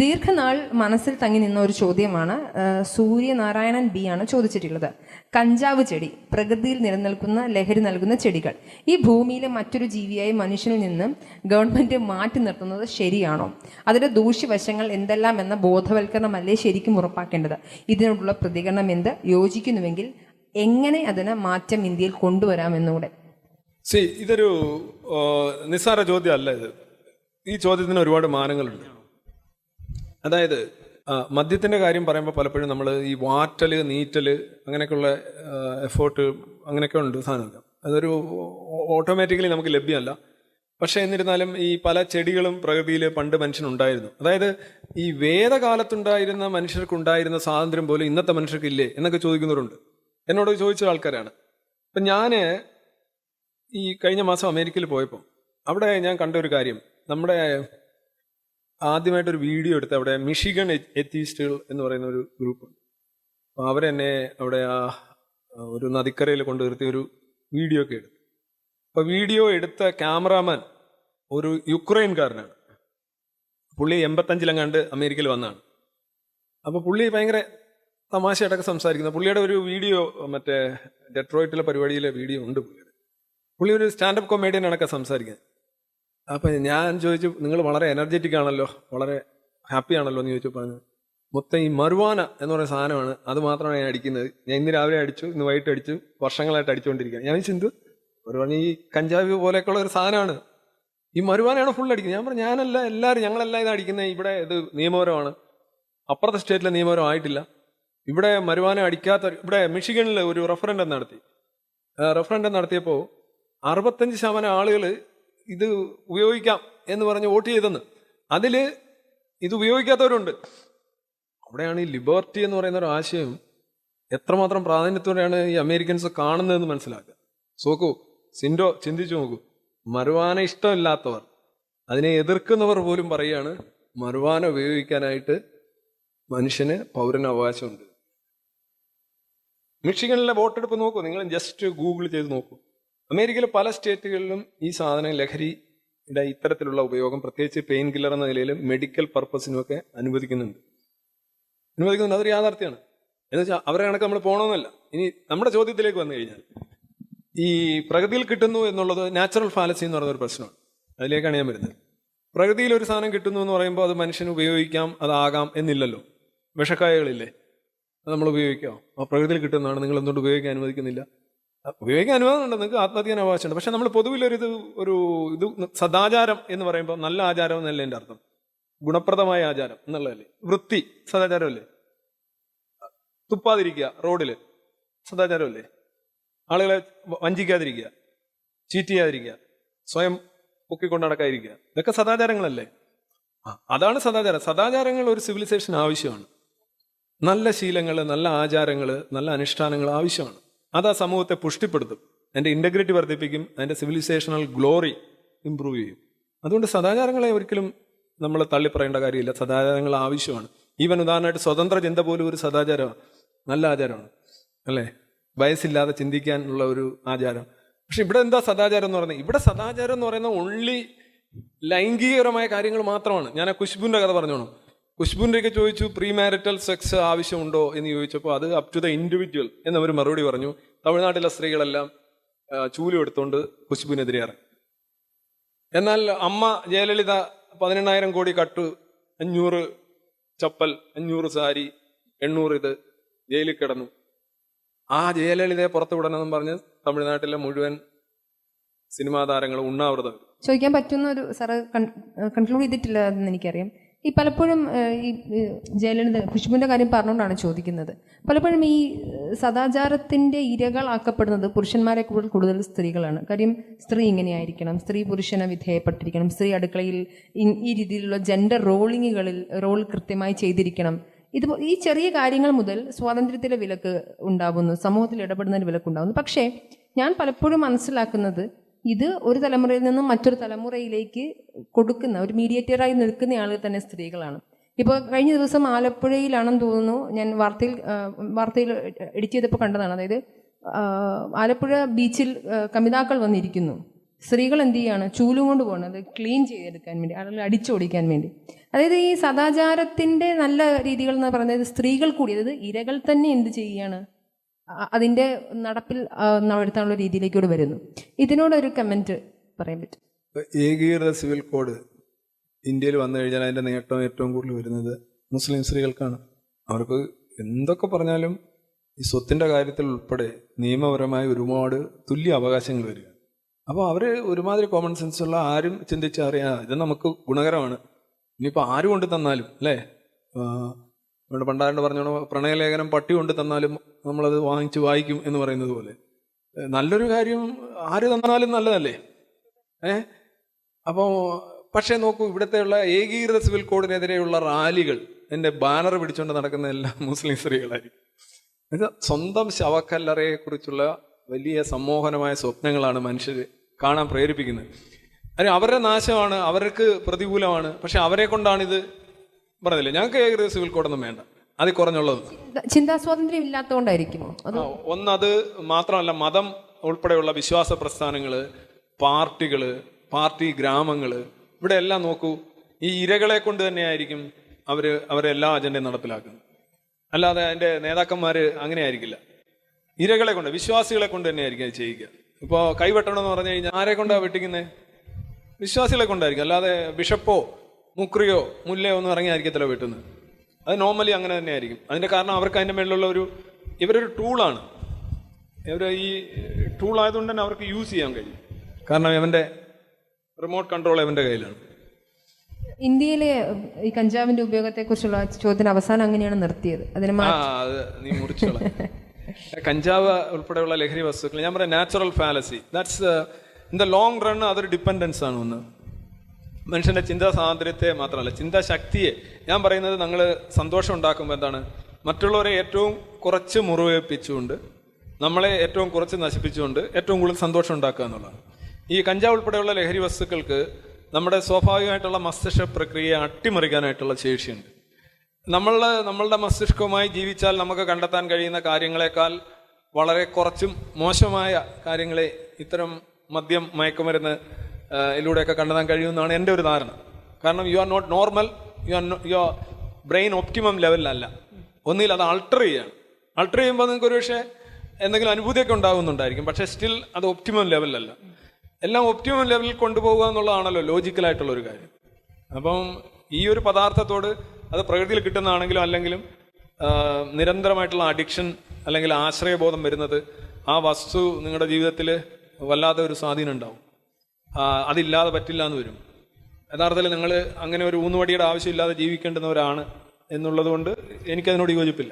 ദീർഘനാൾ മനസ്സിൽ തങ്ങി നിന്ന ഒരു ചോദ്യമാണ് സൂര്യനാരായണൻ ബി ആണ് ചോദിച്ചിട്ടുള്ളത്. കഞ്ചാവ് ചെടി പ്രകൃതിയിൽ നിലനിൽക്കുന്ന ലഹരി നൽകുന്ന ചെടികൾ. ഈ ഭൂമിയിലെ മറ്റൊരു ജീവിയായ മനുഷ്യനിൽ നിന്നും ഗവൺമെന്റ് മാറ്റി നിർത്തുന്നത് ശരിയാണോ? അതിന്റെ ദൂഷ്യവശങ്ങൾ എന്തെല്ലാം എന്ന ബോധവൽക്കരണമല്ലേ ശരിക്കും ഉറപ്പാക്കേണ്ടത്? ഇതിനോടുള്ള പ്രതികരണം എന്ത്? യോജിക്കുന്നുവെങ്കിൽ എങ്ങനെ അതിന് മാറ്റം ഇന്ത്യയിൽ കൊണ്ടുവരാമെന്നുകൂടെ സി ഇതൊരു നിസ്സാര ചോദ്യമല്ല ഇത്. ഈ ചോദ്യത്തിന് ഒരുപാട് മാനങ്ങളുണ്ട്. അതായത് മദ്യത്തിന്റെ കാര്യം പറയുമ്പോൾ പലപ്പോഴും നമ്മൾ ഈ വാറ്റൽ നീറ്റൽ അങ്ങനെയൊക്കെയുള്ള എഫേർട്ട് അങ്ങനെയൊക്കെ ഉണ്ട് സാധനമൊക്കെ അതൊരു ഓട്ടോമാറ്റിക്കലി നമുക്ക് ലഭ്യമല്ല. പക്ഷേ എന്നിരുന്നാലും ഈ പല ചെടികളും പ്രകൃതിയിൽ പണ്ട് മനുഷ്യനുണ്ടായിരുന്നു. അതായത് ഈ വേദകാലത്തുണ്ടായിരുന്ന മനുഷ്യർക്കുണ്ടായിരുന്ന സ്വാതന്ത്ര്യം പോലും ഇന്നത്തെ മനുഷ്യർക്ക് ഇല്ലേ എന്നൊക്കെ ചോദിക്കുന്നവരുണ്ട്. എന്നോട് ചോദിച്ച ആൾക്കാരാണ്. അപ്പം ഞാൻ ഈ കഴിഞ്ഞ മാസം അമേരിക്കയിൽ പോയപ്പോൾ അവിടെ ഞാൻ കണ്ട ഒരു കാര്യം. നമ്മുടെ ആദ്യമായിട്ടൊരു വീഡിയോ എടുത്ത് അവിടെ മിഷിഗൺ എത്തീസ്റ്റുകൾ എന്ന് പറയുന്ന ഒരു ഗ്രൂപ്പുണ്ട്. അപ്പോൾ അവരെന്നെ അവിടെ ആ ഒരു നദിക്കരയിൽ കൊണ്ട് നിർത്തി ഒരു വീഡിയോ ഒക്കെ എടുത്തു. അപ്പോൾ വീഡിയോ എടുത്ത ക്യാമറാമാൻ ഒരു യുക്രൈൻകാരനാണ്. പുള്ളി എൺപത്തഞ്ചിലെങ്ങാണ്ട് അമേരിക്കയിൽ വന്നതാണ് അപ്പോൾ പുള്ളി ഭയങ്കര തമാശയായിട്ടൊക്കെ സംസാരിക്കുന്നത് പുള്ളിയുടെ ഒരു വീഡിയോ മറ്റേ ഡെട്രോയിറ്റിലെ പരിപാടിയിലെ വീഡിയോ ഉണ്ട് പുള്ളിയുടെ. പുള്ളി ഒരു സ്റ്റാൻഡപ്പ് കൊമേഡിയനാണൊക്കെ സംസാരിക്കുന്നത്. അപ്പൊ ഞാൻ ചോദിച്ചു നിങ്ങൾ വളരെ എനർജറ്റിക് ആണല്ലോ വളരെ ഹാപ്പി ആണല്ലോ എന്ന് ചോദിച്ചു പറഞ്ഞു. മൊത്തം ഈ മറുവാന എന്ന് പറയുന്ന സാധനമാണ് അത് മാത്രമാണ് ഞാൻ അടിക്കുന്നത്. ഞാൻ ഇന്ന് രാവിലെ അടിച്ചു ഇന്ന് വൈകിട്ട് അടിച്ചു വർഷങ്ങളായിട്ട് അടിച്ചുകൊണ്ടിരിക്കുകയാണ്. ഞാൻ ചിന്തു ഒരു പറഞ്ഞ ഈ കഞ്ചാവ് പോലെയൊക്കെയുള്ള ഒരു സാധനമാണ്. ഈ മരുവാനയാണ് ഫുൾ അടിക്കുന്നത്. ഞാൻ പറഞ്ഞു ഞാനല്ല എല്ലാവരും ഞങ്ങളെല്ലാം ഇത് അടിക്കുന്നത്. ഇവിടെ ഇത് നിയമപരമാണ്. അപ്പുറത്തെ സ്റ്റേറ്റിലെ നിയമപരം ആയിട്ടില്ല. ഇവിടെ മരുവാന അടിക്കാത്ത ഇവിടെ മിഷിഗണിൽ ഒരു റെഫറൻഡം നടത്തി. റെഫറൻഡം നടത്തിയപ്പോൾ അറുപത്തഞ്ച് ശതമാനം ആളുകൾ ഇത് ഉപയോഗിക്കാം എന്ന് പറഞ്ഞ് വോട്ട് ചെയ്തെന്ന്. അതിൽ ഇത് ഉപയോഗിക്കാത്തവരുണ്ട്. അവിടെയാണ് ഈ ലിബർട്ടി എന്ന് പറയുന്ന ഒരു ആശയം എത്രമാത്രം പ്രാധാന്യത്തോടെയാണ് ഈ അമേരിക്കൻസ് കാണുന്നതെന്ന് മനസ്സിലാക്കുക. സോക്കൂ സിൻഡോ ചിന്തിച്ചു നോക്കൂ. മറുവാന ഇഷ്ടമില്ലാത്തവർ അതിനെ എതിർക്കുന്നവർ പോലും പറയുകയാണ് മറുവാന ഉപയോഗിക്കാനായിട്ട് മനുഷ്യന് പൗരന് അവകാശമുണ്ട് മിഷിഗണിലെ വോട്ടെടുപ്പ് നോക്കൂ നിങ്ങൾ ജസ്റ്റ് ഗൂഗിൾ ചെയ്ത് നോക്കൂ. അമേരിക്കയിലെ പല സ്റ്റേറ്റുകളിലും ഈ സാധനം ലഹരിയുടെ ഇത്തരത്തിലുള്ള ഉപയോഗം പ്രത്യേകിച്ച് പെയിൻ കില്ലർ എന്ന നിലയിൽ മെഡിക്കൽ പർപ്പസിനുമൊക്കെ അനുവദിക്കുന്നുണ്ട്. അനുവദിക്കുന്നുണ്ട്. അതൊരു യാഥാർത്ഥ്യമാണ്. എന്ന് വെച്ചാൽ അവരെ കണക്ക് നമ്മൾ പോകണമെന്നല്ല ഇനി നമ്മുടെ ചോദ്യത്തിലേക്ക് വന്നു കഴിഞ്ഞാൽ ഈ പ്രകൃതിയിൽ കിട്ടുന്നു എന്നുള്ളത് നാച്ചുറൽ ഫാലസി എന്ന് പറയുന്ന ഒരു പ്രശ്നമാണ്. അതിലേക്കാണ് ഞാൻ വരുന്നത്. പ്രകൃതിയിൽ ഒരു സാധനം കിട്ടുന്നു എന്ന് പറയുമ്പോൾ അത് മനുഷ്യന് ഉപയോഗിക്കാം അതാകാം എന്നില്ലല്ലോ. വിഷക്കായകളില്ലേ? അത് നമ്മൾ ഉപയോഗിക്കാം. ആ പ്രകൃതിയിൽ കിട്ടുന്നതാണ്. നിങ്ങൾ എന്തുകൊണ്ട് ഉപയോഗിക്കാൻ അനുവദിക്കുന്നില്ല? ഉപയോഗിക്കാൻ അനുവാദമുണ്ട് നിങ്ങൾക്ക് ആത്മഹത്യാൻ അവകാശമുണ്ട് പക്ഷെ നമ്മൾ പൊതുവിലൊരു ഇത് ഒരു ഇത് സദാചാരം എന്ന് പറയുമ്പോൾ നല്ല ആചാരം എന്നല്ല എന്റെ അർത്ഥം? ഗുണപ്രദമായ ആചാരം എന്നുള്ളതല്ലേ? വൃത്തി സദാചാരമല്ലേ? തുപ്പാതിരിക്കുക റോഡിൽ സദാചാരമല്ലേ? ആളുകളെ വഞ്ചിക്കാതിരിക്കുക ചീറ്റ് ചെയ്യാതിരിക്കുക സ്വയം പൊക്കിക്കൊണ്ട് നടക്കാതിരിക്കുക ഇതൊക്കെ സദാചാരങ്ങളല്ലേ? അതാണ് സദാചാരം. സദാചാരങ്ങൾ ഒരു സിവിലൈസേഷൻ ആവശ്യമാണ്. നല്ല ശീലങ്ങൾ നല്ല ആചാരങ്ങൾ നല്ല അനുഷ്ഠാനങ്ങൾ ആവശ്യമാണ്. അത് ആ സമൂഹത്തെ പുഷ്ടിപ്പെടുത്തും. അതിന്റെ ഇന്റഗ്രിറ്റി വർദ്ധിപ്പിക്കും അതിന്റെ സിവിലൈസേഷണൽ ഗ്ലോറി ഇമ്പ്രൂവ് ചെയ്യും. അതുകൊണ്ട് സദാചാരങ്ങളെ ഒരിക്കലും നമ്മൾ തള്ളിപ്പറയേണ്ട കാര്യമില്ല. സദാചാരങ്ങൾ ആവശ്യമാണ്. ഈവൻ ഉദാഹരണമായിട്ട് സ്വതന്ത്ര ചിന്ത പോലും ഒരു സദാചാരമാണ്. നല്ല ആചാരമാണ്. അല്ലേ? വയസ്സില്ലാതെ ചിന്തിക്കാനുള്ള ഒരു ആചാരം. പക്ഷെ ഇവിടെ എന്താ സദാചാരം എന്ന് പറയുന്നത്? ഇവിടെ സദാചാരം എന്ന് പറയുന്നത് ഓൺലി ലൈംഗികപരമായ കാര്യങ്ങൾ മാത്രമാണ്. ഞാൻ ആ കുശുബുവിന്റെ കഥ പറഞ്ഞോണം ഒക്കെ ചോദിച്ചു പ്രീ മാരിറ്റൽ സെക്സ് ആവശ്യമുണ്ടോ? എന്ന് ചോദിച്ചപ്പോൾ അത് അപ് ടു ദ ഇൻഡിവിജ്വൽ എന്നവർ മറുപടി പറഞ്ഞു. തമിഴ്നാട്ടിലെ സ്ത്രീകളെല്ലാം ചൂലും എടുത്തുകൊണ്ട് കുശ്ബുവിനെതിരെ ഇറങ്ങി എന്നാൽ അമ്മ ജയലളിത പതിനെണ്ണായിരം കോടി കട്ട് അഞ്ഞൂറ് ചപ്പൽ അഞ്ഞൂറ് സാരി എണ്ണൂറ് ഇത് ജയിലിൽ കിടന്നു. ആ ജയലളിതയെ പുറത്തു വിടണമെന്നും പറഞ്ഞ് തമിഴ്നാട്ടിലെ മുഴുവൻ സിനിമാ താരങ്ങൾ ഉണ്ണാവൃതം. ചോദിക്കാൻ പറ്റുന്ന ഒരു സാറ് കൺക്ലൂഡ് ചെയ്തിട്ടില്ല എന്ന് എനിക്കറിയാം. ഈ പലപ്പോഴും ഈ ജയലളിത ഖുഷ്ബുവിന്റെ കാര്യം പറഞ്ഞുകൊണ്ടാണ് ചോദിക്കുന്നത്. പലപ്പോഴും ഈ സദാചാരത്തിന്റെ ഇരകൾ ഇരകളാക്കപ്പെടുന്നത് പുരുഷന്മാരെ കൂടുതൽ കൂടുതൽ സ്ത്രീകളാണ്. കാര്യം സ്ത്രീ ഇങ്ങനെയായിരിക്കണം സ്ത്രീ പുരുഷന് വിധേയപ്പെട്ടിരിക്കണം സ്ത്രീ അടുക്കളയിൽ ഈ രീതിയിലുള്ള ജെൻഡർ റോളിങ്ങുകളിൽ റോൾ കൃത്യമായി ചെയ്തിരിക്കണം. ഇത് ഈ ചെറിയ കാര്യങ്ങൾ മുതൽ സ്വാതന്ത്ര്യത്തിലെ വിലക്ക് ഉണ്ടാവുന്നു സമൂഹത്തിൽ ഇടപെടുന്നതിന് വിലക്ക് ഉണ്ടാവുന്നു പക്ഷേ ഞാൻ പലപ്പോഴും മനസ്സിലാക്കുന്നത് ഇത് ഒരു തലമുറയിൽ നിന്നും മറ്റൊരു തലമുറയിലേക്ക് കൊടുക്കുന്ന ഒരു മീഡിയേറ്ററായി നിൽക്കുന്ന ആളുകൾ തന്നെ സ്ത്രീകളാണ്. ഇപ്പോൾ കഴിഞ്ഞ ദിവസം ആലപ്പുഴയിലാണെന്ന് തോന്നുന്നു ഞാൻ വാർത്തയിൽ വാർത്തയിൽ എഡിറ്റ് ചെയ്തപ്പോൾ കണ്ടതാണ്. അതായത് ആലപ്പുഴ ബീച്ചിൽ കമിതാക്കൾ വന്നിരിക്കുന്നു. സ്ത്രീകൾ എന്ത് ചെയ്യാണ്? ചൂലും കൊണ്ട് പോകണം അത് ക്ലീൻ ചെയ്തെടുക്കാൻ വേണ്ടി ആളുകൾ അടിച്ചോടിക്കാൻ വേണ്ടി. അതായത് ഈ സദാചാരത്തിന്റെ നല്ല രീതികൾ എന്ന് പറയുന്നത് സ്ത്രീകൾ കൂടി അതായത് ഇരകൾ തന്നെ എന്ത് ചെയ്യുകയാണ് അ- അതിന്റെ നടപ്പിൽ നടത്താനുള്ള രീതിയിലേക്കൂടെ വരുന്നു. ഇതിനോടൊരു കമന്റ് പറയാൻ പറ്റും. ഏകീകൃത സിവിൽ കോഡ് ഇന്ത്യയിൽ വന്നു കഴിഞ്ഞാൽ അതിന്റെ നേട്ടം ഏറ്റവും കൂടുതൽ വരുന്നത് മുസ്ലിം സ്ത്രീകൾക്കാണ്. അവർക്ക് എന്തൊക്കെ പറഞ്ഞാലും ഈ സ്വത്തിന്റെ കാര്യത്തിൽ ഉൾപ്പെടെ നിയമപരമായ ഒരുപാട് തുല്യ അവകാശങ്ങൾ വരിക. അപ്പോൾ അവർ ഒരുമാതിരി കോമൺ സെൻസ് ഉള്ള ആരും ചിന്തിച്ചറിയാ ഇത് നമുക്ക് ഗുണകരമാണ്. ഇനിയിപ്പോൾ ആരും കൊണ്ട് തന്നാലും അല്ലേ ആ, പണ്ടാരണ്ട് പറഞ്ഞോണോ പ്രണയലേഖനം പട്ടി കൊണ്ട് തന്നാലും നമ്മളത് വാങ്ങിച്ച് വായിക്കും എന്ന് പറയുന്നത് പോലെ. നല്ലൊരു കാര്യം ആര് തന്നാലും നല്ലതല്ലേ? ഏ അപ്പോൾ പക്ഷേ നോക്കൂ ഇവിടുത്തെയുള്ള ഏകീകൃത സിവിൽ കോഡിനെതിരെയുള്ള റാലികൾ എന്റെ ബാനർ പിടിച്ചുകൊണ്ട് നടക്കുന്ന എല്ലാ മുസ്ലിം സ്ത്രീകളായിരിക്കും. സ്വന്തം ശവക്കല്ലറയെക്കുറിച്ചുള്ള വലിയ സമ്മോഹനമായ സ്വപ്നങ്ങളാണ് മനുഷ്യർ കാണാൻ പ്രേരിപ്പിക്കുന്നത്. അതിന് അവരുടെ നാശമാണ് അവർക്ക് പ്രതികൂലമാണ് പക്ഷെ അവരെ കൊണ്ടാണിത് പറഞ്ഞില്ലേ? ഞങ്ങൾക്ക് ഏകദേശം സിവിൽ കോഡൊന്നും വേണ്ട. അതിൽ കുറഞ്ഞുള്ളത്. ചിന്താ സ്വാതന്ത്ര്യം ഇല്ലാത്തതുകൊണ്ടായിരിക്കുമോ അത് ഒന്നത് മാത്രമല്ല മതം ഉൾപ്പെടെയുള്ള വിശ്വാസ പ്രസ്ഥാനങ്ങൾ പാർട്ടികൾ പാർട്ടി ഗ്രാമങ്ങൾ ഇവിടെ എല്ലാം നോക്കൂ ഈ ഇരകളെ കൊണ്ട് തന്നെയായിരിക്കും അവർ അവരെ എല്ലാ അജണ്ടയും നടപ്പിലാക്കുന്നത്. അല്ലാതെ അതിന്റെ നേതാക്കന്മാര് അങ്ങനെ ആയിരിക്കില്ല ഇരകളെ കൊണ്ട് വിശ്വാസികളെ കൊണ്ട് തന്നെയായിരിക്കും അത് ചെയ്യുക ഇപ്പോൾ കൈവെട്ടണമെന്ന് പറഞ്ഞു കഴിഞ്ഞാൽ ആരെ കൊണ്ടാണ് വെട്ടിക്കുന്നത് വിശ്വാസികളെ കൊണ്ടായിരിക്കും. അല്ലാതെ ബിഷപ്പോ മുക്രിയോ മുല്ലയോ ഒന്നും ഇറങ്ങിയായിരിക്കത്തില്ല വെട്ടുന്നത് അത് നോർമലി അങ്ങനെ തന്നെയായിരിക്കും. അതിന്റെ കാരണം അവർക്ക് അതിന്റെ മേളിലുള്ള ഒരു ഇവരൊരു ടൂളാണ് ഇവർ ഈ ടൂൾ ആയതുകൊണ്ട് തന്നെ അവർക്ക് യൂസ് ചെയ്യാൻ കഴിയും. കാരണം ഇവന്റെ റിമോട്ട് കൺട്രോൾ ഇവന്റെ കയ്യിലാണ്. ഇന്ത്യയിലെ ഈ കഞ്ചാവിന്റെ ഉപയോഗത്തെക്കുറിച്ചുള്ള ചോദ്യത്തിന് അവസാനം അങ്ങനെയാണ് നിർത്തിയത്. അതിന് നീ കഞ്ചാവ് ഉൾപ്പെടെയുള്ള ലഹരി വസ്തുക്കൾ ഞാൻ പറയാം natural fallacy that's in the long run അതൊരു ഡിപ്പെൻഡൻസ് ആണ് ഒന്ന്. മനുഷ്യന്റെ ചിന്താ സ്വാതന്ത്ര്യത്തെ മാത്രമല്ല ചിന്താശക്തിയെ. ഞാൻ പറയുന്നത് നിങ്ങൾ സന്തോഷം ഉണ്ടാക്കുമ്പോൾ എന്താണ്? മറ്റുള്ളവരെ ഏറ്റവും കുറച്ച് മുറിവേൽപ്പിച്ചുകൊണ്ട് നമ്മളെ ഏറ്റവും കുറച്ച് നശിപ്പിച്ചുകൊണ്ട് ഏറ്റവും കൂടുതൽ സന്തോഷം ഉണ്ടാക്കുക എന്നുള്ളതാണ്. ഈ കഞ്ചാവ് ഉൾപ്പെടെയുള്ള ലഹരി വസ്തുക്കൾക്ക് നമ്മുടെ സ്വാഭാവികമായിട്ടുള്ള മസ്തിഷ്ക പ്രക്രിയയെ അട്ടിമറിക്കാനായിട്ടുള്ള ശേഷിയുണ്ട്. നമ്മൾ നമ്മളുടെ മസ്തിഷ്കവുമായി ജീവിച്ചാൽ നമുക്ക് കണ്ടെത്താൻ കഴിയുന്ന കാര്യങ്ങളെക്കാൾ വളരെ കുറച്ചും മോശമായ കാര്യങ്ങളെ ഇത്തരം മദ്യം മയക്കുമരുന്ന് ഇതിലൂടെയൊക്കെ കണ്ടെത്താൻ കഴിയുമെന്നാണ് എന്റെ ഒരു ധാരണ. കാരണം you are not normal you are you brain optimum ലെവലിലല്ല ഒന്നിൽ അത് ആൾട്ടർ ചെയ്യാണ്. ആൾട്ടർ ചെയ്യുമ്പോൾ നിങ്ങൾക്ക് ഒരു പക്ഷേ എന്തെങ്കിലും അനുഭൂതിയൊക്കെ ഉണ്ടാകുന്നുണ്ടായിരിക്കും. പക്ഷേ സ്റ്റിൽ അത് ഒപ്റ്റിമം ലെവലിലല്ല എല്ലാം ഒപ്റ്റിമം ലെവലിൽ കൊണ്ടുപോകുക എന്നുള്ളതാണല്ലോ ലോജിക്കലായിട്ടുള്ള ഒരു കാര്യം. അപ്പം ഈ ഒരു പദാർത്ഥത്തോട് അത് പ്രകൃതിയിൽ കിട്ടുന്നതാണെങ്കിലും അല്ലെങ്കിലും നിരന്തരമായിട്ടുള്ള അഡിക്ഷൻ അല്ലെങ്കിൽ ആശ്രയബോധം വരുന്നത് ആ വസ്തു നിങ്ങളുടെ ജീവിതത്തിൽ വല്ലാത്ത ഒരു സ്വാധീനം ഉണ്ടാവും. അതില്ലാതെ പറ്റില്ല എന്ന് വരും. യഥാർത്ഥത്തിൽ നിങ്ങൾ അങ്ങനെ ഒരു ഊന്നുവടിയുടെ ആവശ്യമില്ലാതെ ജീവിക്കേണ്ടുന്നവരാണ് എന്നുള്ളത് കൊണ്ട് എനിക്കതിനോട് യോജിപ്പില്ല.